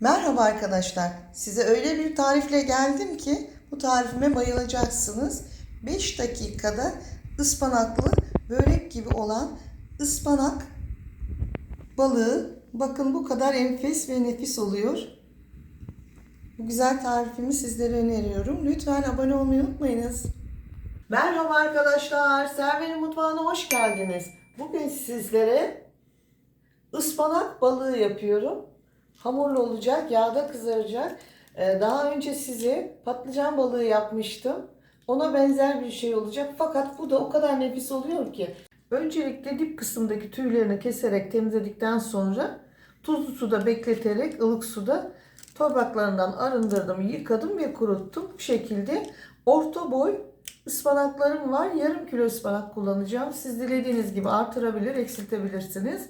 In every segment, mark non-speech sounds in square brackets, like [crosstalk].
Merhaba arkadaşlar. Size öyle bir tarifle geldim ki bu tarifime bayılacaksınız. 5 dakikada ıspanaklı börek gibi olan ıspanak balığı bakın bu kadar enfes ve nefis oluyor. Bu güzel tarifimi sizlere öneriyorum. Lütfen abone olmayı unutmayınız. Merhaba arkadaşlar. Server'in mutfağına hoş geldiniz. Bugün sizlere ıspanak balığı yapıyorum. Hamurlu olacak, yağda kızaracak. Ee, Daha önce size patlıcan balığı yapmıştım. Ona benzer bir şey olacak. Fakat bu da o kadar nefis oluyor ki. Öncelikle dip kısımdaki tüylerini keserek temizledikten sonra tuzlu suda bekleterek ılık suda topraklarından arındırdım, yıkadım ve kuruttum. Bu şekilde orta boy ıspanaklarım var. Yarım kilo ıspanak kullanacağım. Siz dilediğiniz gibi artırabilir, eksiltebilirsiniz.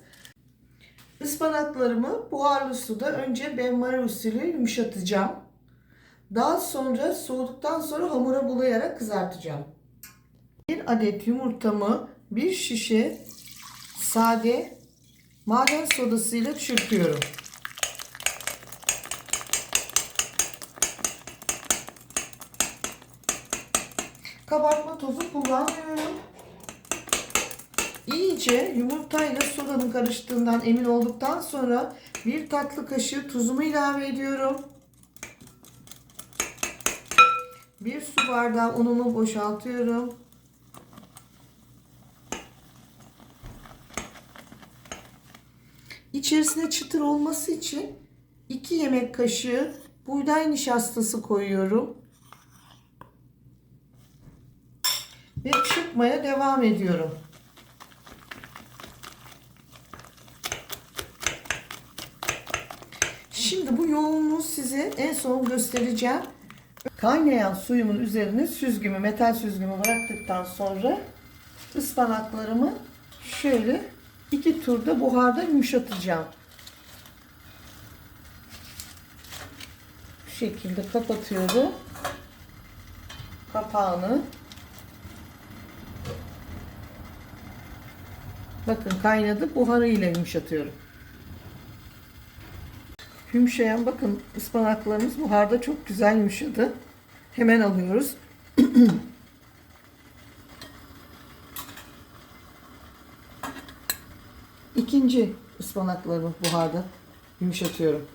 Ispanaklarımı buharlı suda önce benmari usulü yumuşatacağım. Daha sonra soğuduktan sonra hamura bulayarak kızartacağım. Bir adet yumurtamı bir şişe sade maden sodasıyla çırpıyorum. Kabartma tozu kullanmıyorum. İyice yumurtayla sodanın karıştığından emin olduktan sonra bir tatlı kaşığı tuzumu ilave ediyorum. Bir su bardağı unumu boşaltıyorum. İçerisine çıtır olması için 2 yemek kaşığı buğday nişastası koyuyorum. Ve çırpmaya devam ediyorum. Şimdi bu yoğunluğu size en son göstereceğim. Kaynayan suyumun üzerine süzgümü, metal süzgümü bıraktıktan sonra ıspanaklarımı şöyle iki turda buharda yumuşatacağım. Bu şekilde kapatıyorum. Kapağını. Bakın kaynadı. Buharıyla yumuşatıyorum. Yumuşayan bakın ıspanaklarımız buharda çok güzel yumuşadı. Hemen alıyoruz. [clears throat] İkinci ıspanaklarımı buharda yumuşatıyorum.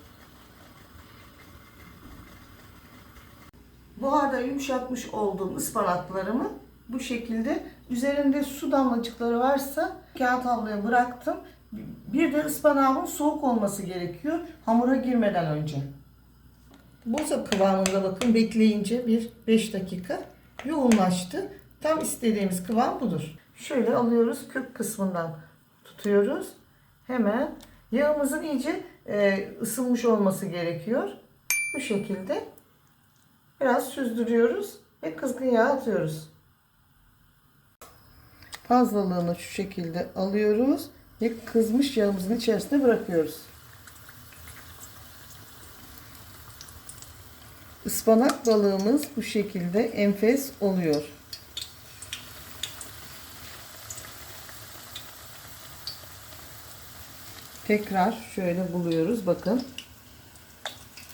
Buharda yumuşatmış olduğum ıspanaklarımı bu şekilde üzerinde su damlacıkları varsa kağıt havluya bıraktım. Bir de ıspanağımın soğuk olması gerekiyor hamura girmeden önce. Boza kıvamında bakın bekleyince bir 5 dakika yoğunlaştı. Tam istediğimiz kıvam budur. Şöyle alıyoruz kök kısmından tutuyoruz. Hemen yağımızın iyice e, ısınmış olması gerekiyor. Bu şekilde biraz süzdürüyoruz ve kızgın yağ atıyoruz. Fazlalığını şu şekilde alıyoruz ve kızmış yağımızın içerisine bırakıyoruz. Ispanak balığımız bu şekilde enfes oluyor. Tekrar şöyle buluyoruz. Bakın.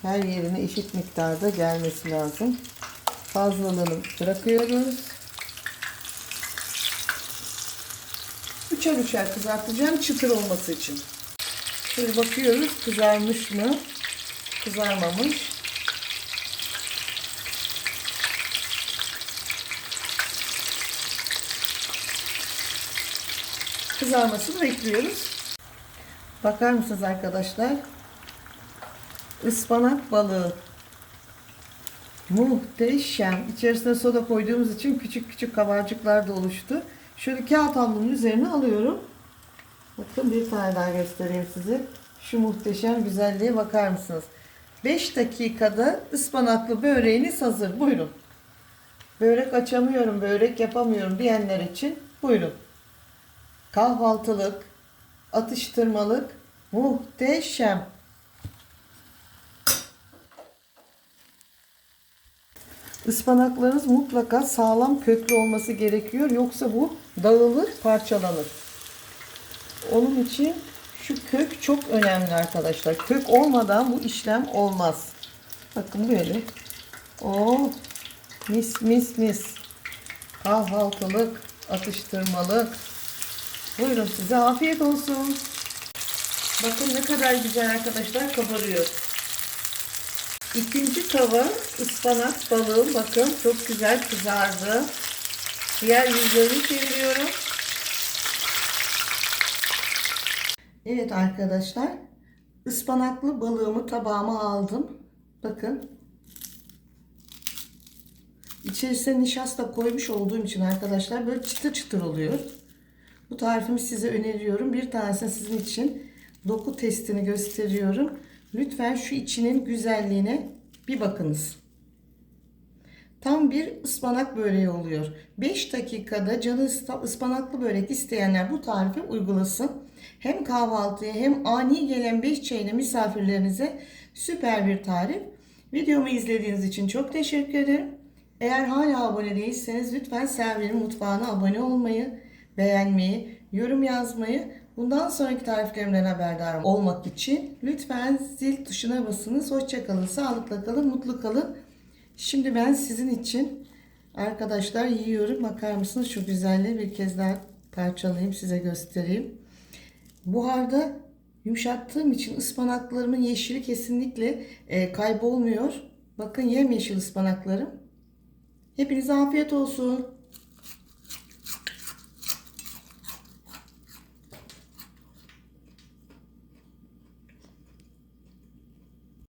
Her yerine eşit miktarda gelmesi lazım. Fazlalığını bırakıyoruz. Üçer üçer kızartacağım çıtır olması için. Şöyle bakıyoruz kızarmış mı? Kızarmamış. Kızarmasını bekliyoruz. Bakar mısınız arkadaşlar? Ispanak balığı. Muhteşem. İçerisine soda koyduğumuz için küçük küçük kabarcıklar da oluştu. Şöyle kağıt havlunun üzerine alıyorum. Bakın bir tane daha göstereyim size. Şu muhteşem güzelliğe bakar mısınız? 5 dakikada ıspanaklı böreğiniz hazır. Buyurun. Börek açamıyorum, börek yapamıyorum diyenler için buyurun. Kahvaltılık, atıştırmalık, muhteşem. Ispanaklarınız mutlaka sağlam köklü olması gerekiyor. Yoksa bu dağılır, parçalanır. Onun için Şu kök çok önemli arkadaşlar. Kök olmadan bu işlem olmaz. Bakın böyle. Oo, mis mis mis. Kahvaltılık, atıştırmalık. Buyurun size afiyet olsun. Bakın ne kadar güzel arkadaşlar kabarıyor. İkinci tava ıspanak balığım bakın çok güzel kızardı. Diğer yüzlerini çeviriyorum. Evet arkadaşlar ıspanaklı balığımı tabağıma aldım. Bakın. İçerisine nişasta koymuş olduğum için arkadaşlar böyle çıtır çıtır oluyor. Bu tarifimi size öneriyorum. Bir tanesini sizin için doku testini gösteriyorum. Lütfen şu içinin güzelliğine bir bakınız. Tam bir ıspanak böreği oluyor. 5 dakikada canı ıspa- ıspanaklı börek isteyenler bu tarifi uygulasın. Hem kahvaltıya hem ani gelen 5 çayına misafirlerinize süper bir tarif. Videomu izlediğiniz için çok teşekkür ederim. Eğer hala abone değilseniz lütfen Selvi'nin mutfağına abone olmayı, beğenmeyi, yorum yazmayı, bundan sonraki tariflerimden haberdar olmak için lütfen zil tuşuna basınız. Hoşçakalın, sağlıkla kalın, mutlu kalın. Şimdi ben sizin için arkadaşlar yiyorum. Bakar mısınız şu güzelliği bir kez daha parçalayayım size göstereyim. Buharda yumuşattığım için ıspanaklarımın yeşili kesinlikle e, kaybolmuyor. Bakın yemyeşil ıspanaklarım. Hepinize afiyet olsun.